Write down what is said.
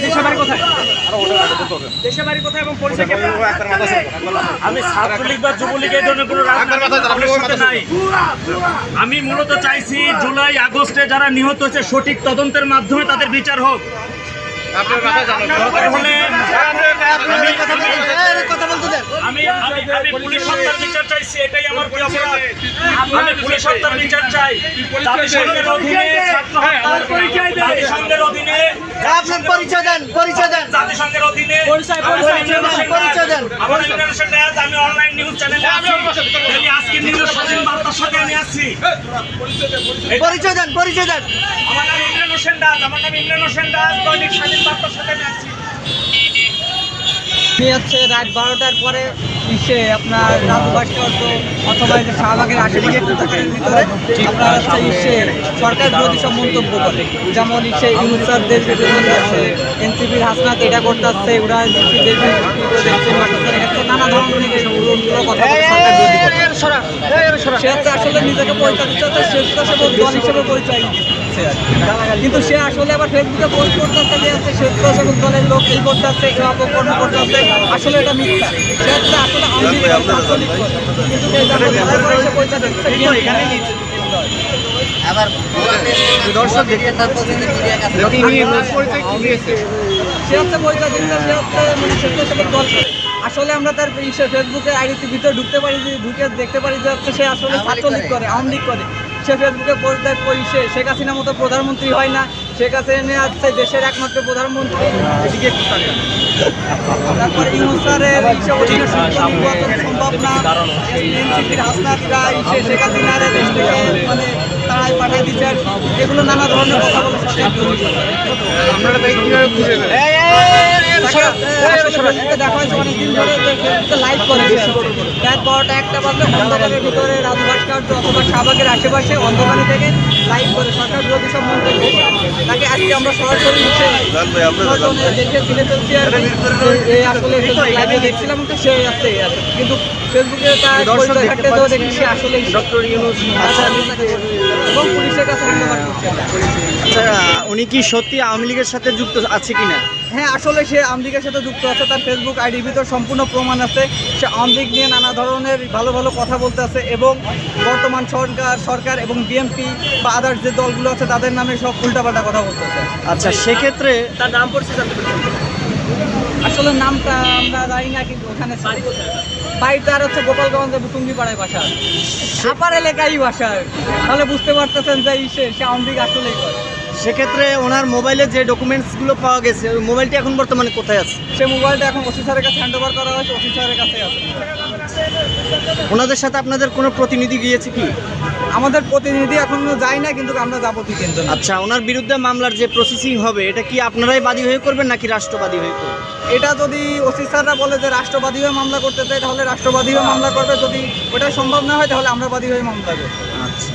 দেশের বাড়ি কোথায় দেশের বাড়ি কোথায়? এবং পরিচয় আমি ছাত্রলীগ বা যুবলীগ এই ধরনের কোনো রাজনৈতিক নাই। আমি মূলত চাইছি জুলাই আগস্টে যারা নিহত হয়েছে সঠিক তদন্তের মাধ্যমে তাদের বিচার হোক। আমি- পুলিশ বিচার চাইছি এটাই আমার কি অপরাধ? আমি পুলিশ হত্যার বিচার চাই। জাতিসংঘের অধীনে জাতিসংঘের অধীনে আপনার পরিচয় দেন পরিচয় দেন। জাতিসংঘের অধীনে পরিচয়, পরিচয়, পরিচয় দেন। আমার ইন্টারন্যাশনাল ডেস্ক, আমি অনলাইন নিউজ চ্যানেলে আছি। ডেইলি আজকে নিউজ স্বাধীন বার্তার সাথে আমি আছি। পরিচয় দেন পরিচয় দেন। আমার নাম ইমরান হোসেন দাস আমার নাম ইমরান হোসেন দাস দৈনিক স্বাধীন বার্তার সাথে আমি আছি। আমি হচ্ছে রাত বারোটার পরে ইসে আপনার রাজু ভাস্কর্য অথবা যে শাহবাগের আশেপাশের ভিতরে আপনার হচ্ছে ইসে সরকার বিরোধী সব মন্তব্য করে। যেমন ইসে ইউসার দেশ বিরোধী আছে এনসিপির হাসনাত এটা ওরা দেখছে মারতেছে এরকম নানা ধরনের কথা। সে হচ্ছে আসলে নিজেকে পরিচয় দিচ্ছে হচ্ছে দল হিসেবে পরিচয় কিন্তু সে আসলে আবার ফেসবুকে পোস্ট করতেছে যে স্বেচ্ছাসেবক দলের লোক এই করতেছে এই অপকর্ম করতেছে। আসলে এটা মিথ্যা। সে হচ্ছে আসলে সে হচ্ছে পরিচয় দিচ্ছে সে হচ্ছে মানে দল আসলে আমরা তার ফেসবুকে আইডিতে ভিতরে ঢুকতে পারি যে ঢুকে দেখতে পারি যে হচ্ছে সে আসলে ছাত্রলীগ করে আওয়ামী লীগ করে। সে ফেসবুকে পোস্ট দেয় সে? শেখ হাসিনার মতো প্রধানমন্ত্রী হয় না। শেখ হাসিনা হচ্ছে দেশের একমাত্র প্রধানমন্ত্রী। এদিকে তাকান। তারপরে ইউনুস অধীনে সম্ভব না এনসিপির হাসনাতরা ইসে শেখ হাসিনার দেশ থেকে মানে তারাই পাঠিয়ে দিচ্ছে আর এগুলো নানা ধরনের কথা বলে সরকার দেখা হয়েছে অনেকদিন ধরে লাইভ করে রাত বারোটা একটা বাজলে অন্ধকারের ভিতরে রাজু অথবা শাহবাগের আশেপাশে অন্ধকারে থেকে লাইভ করে সরকার বিরোধী সব মন্তব্য। তাকে আজকে আমরা সরাসরি দেখে চিনে ফেলছি আর আসলে লাইভে দেখছিলাম তো সে আছে কিন্তু ফেসবুকে তার পরিচয় ঘাটতে তো দেখি সে আসলে ডক্টর ইউনুস এবং পুলিশের কাছে ধন্যবাদ করছি উনি কি সত্যি আওয়ামী লীগের সাথে যুক্ত আছে কিনা? হ্যাঁ আসলে সে আওয়ামী লীগের সাথে যুক্ত আছে তার ফেসবুক আইডির ভিতর সম্পূর্ণ প্রমাণ আছে। সে আওয়ামী লীগ নিয়ে নানা ধরনের ভালো ভালো কথা বলতে আছে এবং বর্তমান সরকার সরকার এবং বিএনপি বা আদার্স যে দলগুলো আছে তাদের নামে সব উল্টাপাল্টা কথা বলতেছে আচ্ছা সেক্ষেত্রে তার নাম পরিচয় জানতে পেরেছেন আসলে নামটা আমরা জানি না কিন্তু ওখানে বাড়ি তার হচ্ছে গোপালগঞ্জে বুতুঙ্গি পাড়ায় বাসা সাপার এলাকায় বাসা। তাহলে বুঝতে পারতেছেন যে সে সে আওয়ামী লীগ আসলেই করে। সেক্ষেত্রে ওনার মোবাইলে যে ডকুমেন্টসগুলো পাওয়া গেছে ওই মোবাইলটি এখন বর্তমানে কোথায় আছে? সে মোবাইলটা এখন ওসি স্যারের কাছে হ্যান্ড ওভার করা হয়েছে ওসি স্যারের কাছে আছে। ওনাদের সাথে আপনাদের কোনো প্রতিনিধি গিয়েছে কি? আমাদের প্রতিনিধি এখনও যায় না কিন্তু আমরা যাব দু তিনজন। আচ্ছা ওনার বিরুদ্ধে মামলার যে প্রসেসিং হবে এটা কি আপনারাই বাদী হয়ে করবেন নাকি রাষ্ট্রবাদী হয়ে করবেন? এটা যদি ওসি স্যাররা বলে যে রাষ্ট্রবাদী হয়ে মামলা করতে চাই তাহলে রাষ্ট্রবাদী হয়ে মামলা করবে। যদি ওটা সম্ভব না হয় তাহলে আমরা বাদী হয়ে মামলা করব। আচ্ছা।